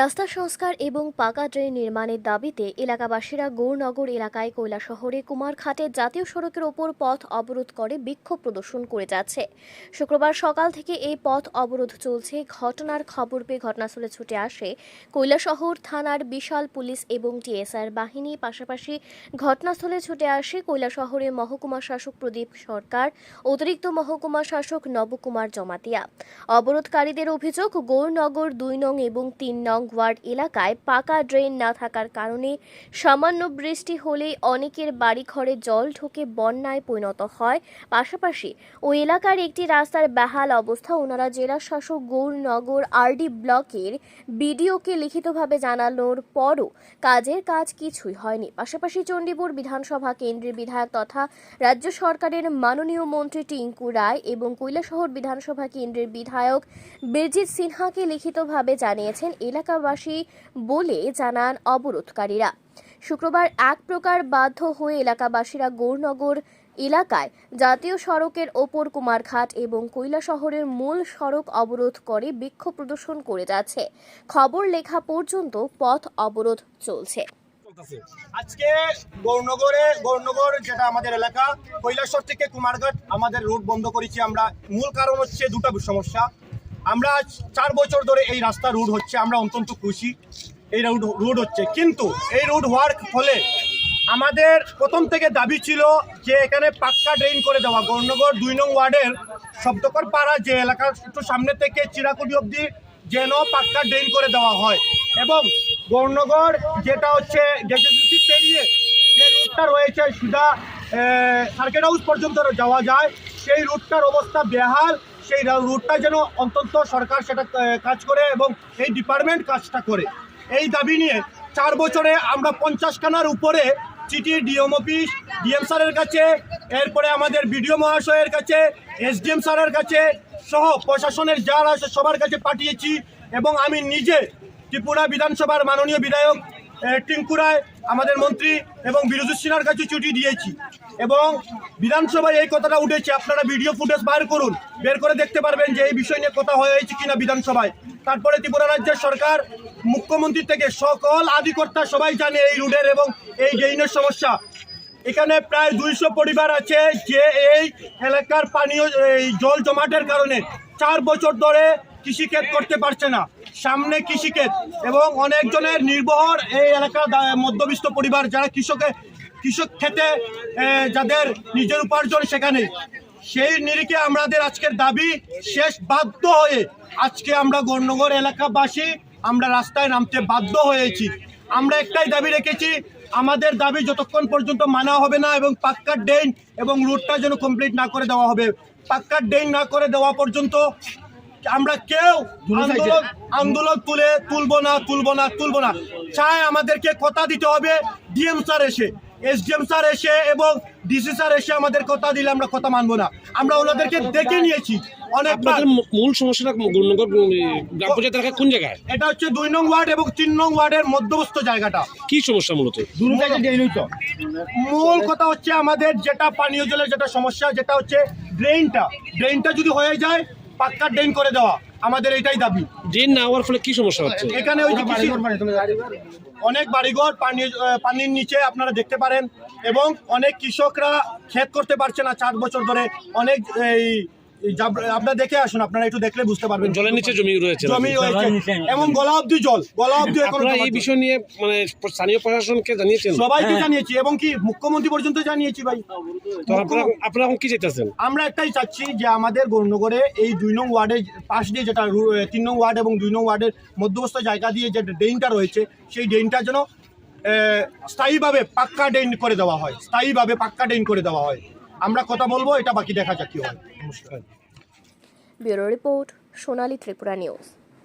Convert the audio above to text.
রাস্তা সংস্কার এবং পাকা ড্রেন নির্মাণের দাবিতে এলাকাবাসীরা গৌরনগর এলাকায় কৈলাসহরে কুমারঘাটের জাতীয় সড়কের ওপর পথ অবরোধ করে বিক্ষোভ প্রদর্শন করে যাচ্ছে। শুক্রবার সকাল থেকে এই পথ অবরোধ চলছে। ঘটনার খবর পেয়ে ঘটনাস্থলে ছুটে আসে কৈলাসহর থানার বিশাল পুলিশ এবং টিএসআর বাহিনী। পাশাপাশি ঘটনাস্থলে ছুটে আসে কৈলাসহরের মহকুমা শাসক প্রদীপ সরকার, অতিরিক্ত মহকুমা শাসক নবকুমার জমাতিয়া। অবরোধকারীদের অভিযোগ, গৌরনগর দুই নং এবং তিন নং ওয়ার্ড এলাকায় পাকা ড্রেন না থাকার কারণে সামান্য বৃষ্টি হলেই অনেকের বাড়িঘরে জল ঢুকে বন্যায় পরিণত হয়। পাশাপাশি ওই এলাকার একটি রাস্তার বেহাল অবস্থা ওনারা জেলা শাসক গৌরনগর আরডি ব্লকের বিডিওকে লিখিতভাবে জানানোর পরও কাজের কাজ কিছুই হয়নি। পাশাপাশি চণ্ডীপুর বিধানসভা কেন্দ্রের বিধায়ক তথা রাজ্য সরকারের মাননীয় মন্ত্রী টিঙ্কু রায় এবং কৈলাসহর বিধানসভা কেন্দ্রের বিধায়ক বীরজিৎ সিনহাকে লিখিতভাবে জানিয়েছেন এলাকাবাসী বলে জানান অবরোধকারীরা। শুক্রবার এক প্রকার বাধ্য হয়ে এলাকাবাসীরা গৌরনগর এলাকায় জাতীয় সড়কের ওপর কুমারঘাট এবং কৈলা শহরের মূল সড়ক অবরোধ করে বিক্ষোভ প্রদর্শন করে যাচ্ছে। খবর লেখা পর্যন্ত পথ অবরোধ চলছে। আজকে গৌরনগরে গৌরনগর যেটা আমাদের এলাকা, কৈলাসর থেকে কুমারঘাট আমাদের রুট বন্ধ করেছি আমরা। মূল কারণ হচ্ছে দুটো সমস্যা। আমরা চার বছর ধরে এই রাস্তা রুট হচ্ছে, আমরা অত্যন্ত খুশি। এই রুট রুট হচ্ছে। কিন্তু এই রুট হওয়ার ফলে আমাদের প্রথম থেকে দাবি ছিল যে এখানে পাক্কা ড্রেন করে দেওয়া। গৌরনগর দুই নং ওয়ার্ডের শব্দকর পাড়া যে এলাকা একটু সামনে থেকে চিরাকুটি অবধি যেন পাক্কা ড্রেন করে দেওয়া হয়। এবং গৌরনগর যেটা হচ্ছে গেজেসি পেরিয়ে যে রুটটা রয়েছে সুদা সার্কেট হাউস পর্যন্ত যাওয়া যায়, সেই রুটটার অবস্থা বেহাল। সেই রুটটা যেন অন্তত সরকার সেটা কাজ করে এবং এই ডিপার্টমেন্ট কাজটা করে। এই দাবি নিয়ে চার বছরে আমরা পঞ্চাশ খানার উপরে চিঠি ডিএম অফিস ডিএম স্যারের কাছে, এরপরে আমাদের বিডিও মহাশয়ের কাছে এসডিএম স্যারের কাছে সহ প্রশাসনের যারা আছে সবার কাছে পাঠিয়েছি এবং আমি নিজে ত্রিপুরা বিধানসভার মাননীয় বিধায়ক আহ, টিঙ্কু রায় আমাদের মন্ত্রী এবং বিরোধী সিনহার কাছে চিঠি দিয়েছি। এবং বিধানসভায় এই কথাটা উঠেছে আপনারা ভিডিও ফুটেজ বার করুন বের করে দেখতে পারবেন যে এই বিষয় নিয়ে কথা হয়েছে কিনা বিধানসভায়। তারপরে ত্রিপুরা রাজ্যের সরকার মুখ্যমন্ত্রী থেকে সকল আধিকর্তা সবাই জানে এই রুটের এবং এই ড্রেইনের সমস্যা। এখানে প্রায় দুইশো পরিবার আছে যে এই এলাকার পানীয় এই জল জমাটের কারণে চার বছর ধরে কৃষিক্ষেত করতে পারছে না। সামনে কৃষিক্ষেত এবং অনেকজনের নির্ভর এই এলাকার মধ্যবিত্ত পরিবার যারা কৃষকে, কৃষক খেতে যাদের নিজের উপার্জন সেখানে। সেই নিরিখে আমাদের আজকের দাবি, শেষ বাধ্য হয়ে আজকে আমরা গৌরনগর এলাকাবাসী আমরা রাস্তায় নামতে বাধ্য হয়েছি। আমরা একটাই দাবি রেখেছি, আমাদের দাবি যতক্ষণ পর্যন্ত মানা হবে না এবং পাক্কার ড্রেন এবং রুটটা যেন কমপ্লিট না করে দেওয়া হবে। পাক্কার ড্রেন না করে দেওয়া পর্যন্ত আমরা কেউ আন্দোলন আন্দোলন তুলে তুলবো না তুলবো না তুলবো না। চাই আমাদেরকে কথা দিতে হবে। ডিএম স্যার এসে এসডিএম স্যার এসে এবং ডিসি স্যার এসে আমাদের কথা দিলে আমরা কথা মানবো না। আমরা ওনাদেরকে দেখে নিয়েছি আপনাদের মূল সমস্যাটা গ্রাম পঞ্চায়েত এলাকা কোন জায়গায়? এটা হচ্ছে দুই নং ওয়ার্ড এবং তিন নং ওয়ার্ডের মধ্যবস্থ জায়গাটা। কি সমস্যা মূলত? মূল কথা হচ্ছে আমাদের যেটা পানীয় জলের যেটা সমস্যা যেটা হচ্ছে ড্রেনটা ড্রেনটা যদি হয়ে যায় পাক্কা ড্রেন করে দেওয়া। আমাদের এটাই দাবি। ড্রেন না হওয়ার ফলে কি সমস্যা হচ্ছে? এখানে ওই যে কৃষি- অনেক বাড়িঘর পানি পানির নিচে আপনারা দেখতে পারেন। এবং অনেক কৃষকরা ক্ষেত করতে পারছে না চার বছর ধরে। অনেক এই আপনারা দেখে আসুন আপনারা একটু দেখলে বুঝতে পারবেন। জলের নিচে জমি রয়েছে জমি রয়েছে। এবং গলা অব্দি জল গলা অব্দি এখন আপনারা এই বিষয় নিয়ে মানে স্থানীয় প্রশাসনকে জানিয়েছেন? সবাইকে জানিয়েছি এবং কি মুখ্যমন্ত্রী পর্যন্ত জানিয়েছি ভাই। তো আপনারা আপনারা এখন কি চাইতেছেন? আমরা একটাই চাচ্ছি যে আমাদের গৌরনগরে এই দুই নং ওয়ার্ডের পাশ দিয়ে যেটা তিন নং ওয়ার্ড এবং দুই নং ওয়ার্ডের মধ্যবস্থ জায়গা দিয়ে যে ড্রেনটা রয়েছে সেই ড্রেনটা যেন স্থায়ীভাবে পাক্কা ড্রেন করে দেওয়া হয়। স্থায়ীভাবে পাক্কা ড্রেন করে দেওয়া হয়। আমরা কথা বলব এটা বাকি দেখা যাক কি হয়। Bureau report Sonali Tripura news.